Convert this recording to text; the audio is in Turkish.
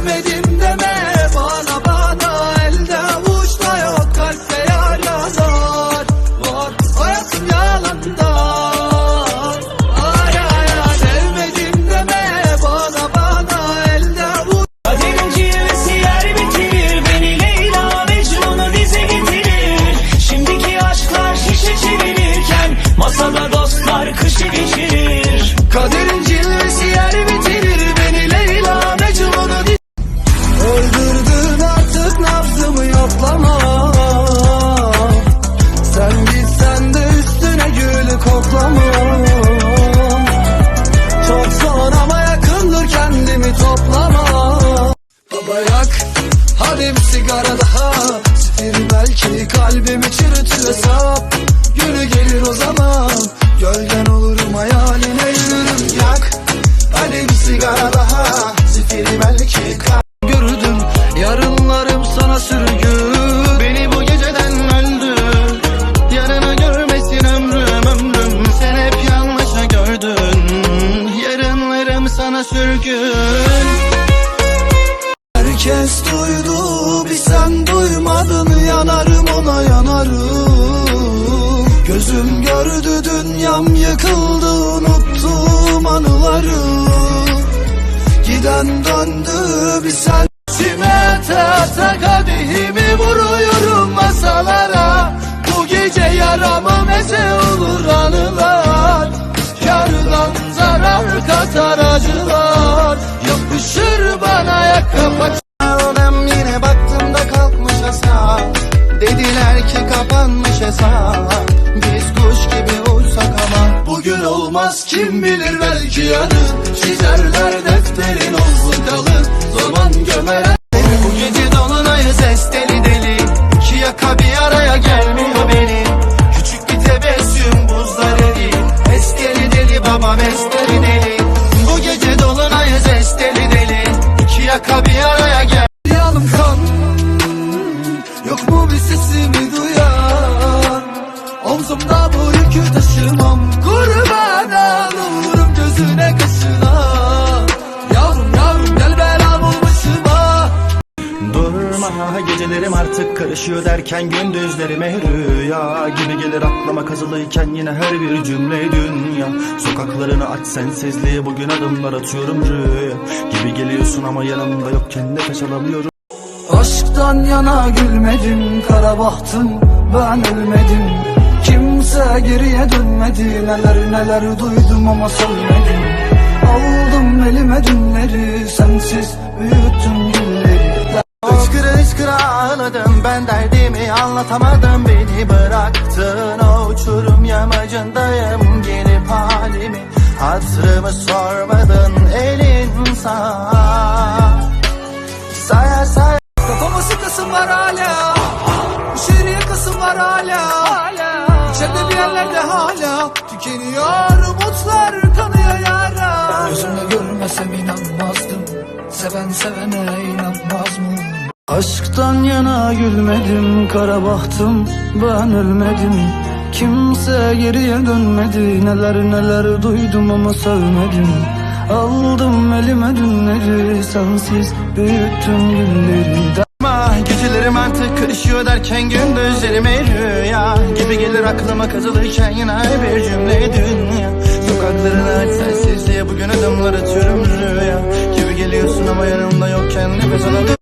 sevmedim deme Baba yak hadi bir sigara daha. Zifiri belki kalbimi çürütür hesap Günü gelir o zaman. Gölgen olurum hayaline yürürüm. Yak. Hadi bir sigara daha. Zifiri belki kalbimi yarınlarım sana sürgün. Beni bu geceden öldür Yarını görmesin ömrüm ömrüm. Sen hep yanlışa gördün. Yarınlarım sana sürgün Herkes duydu bir sen duymadın yanarım ona yanarım. Gözüm gördü dünyam yıkıldı unuttum anıları. Giden döndü bir sen Simete ata kadehimi vuruyorum masalara. Bu gece yaramı meze olur anılar. Yarıdan zarar katar acılar. Yapışır bana yaka hesap. Biz kuş gibi uçsak ama Bugün olmaz kim bilir belki yarın Çizerler defterin olsun kalın. Zaman gömer Durma gecelerim artık karışıyor derken gündüzlerime rüya gibi gelir aklıma kazılıyken yine her bir cümle dünya. Sokaklarını aç sensizliğe bugün adımlar atıyorum rüya gibi geliyorsun ama yanımda yokken nefes alamıyorum. Aşktan yana gülmedim kara bahtım ben ölmedim. Kimse geriye dönmedi neler neler duydum ama söylemedim Aldım elime dünleri sensiz büyüttüm anlatamadım Beni bıraktın. O uçurum yamacındayım gelip halimi Hatırımı sormadın elin sağ Sayar sayar. Kafama sıkasım var hala. İçeriye kasım var hala. İçeride bir yerlerde hala. Tükeniyor umutlar kanıyor yara. Gözümle görmesem inanmazdım. Seven sevene inanmaz mı? Aşktan yana gülmedim kara bahtım. Ben ölmedim. Kimse geriye dönmedi. Neler neler duydum ama sevmedim Aldım elime dünleri sensiz büyüttüm gülleri. Ah, Gecelerim artık karışıyor derken gündüzlerime rüya Gibi gelir aklıma kazılırken yine bir cümle dünya. Sokaklarını aç sensizliğe bugün adımlar atıyorum rüya. Gibi geliyorsun ama yanımda yokken nefes alamıyorum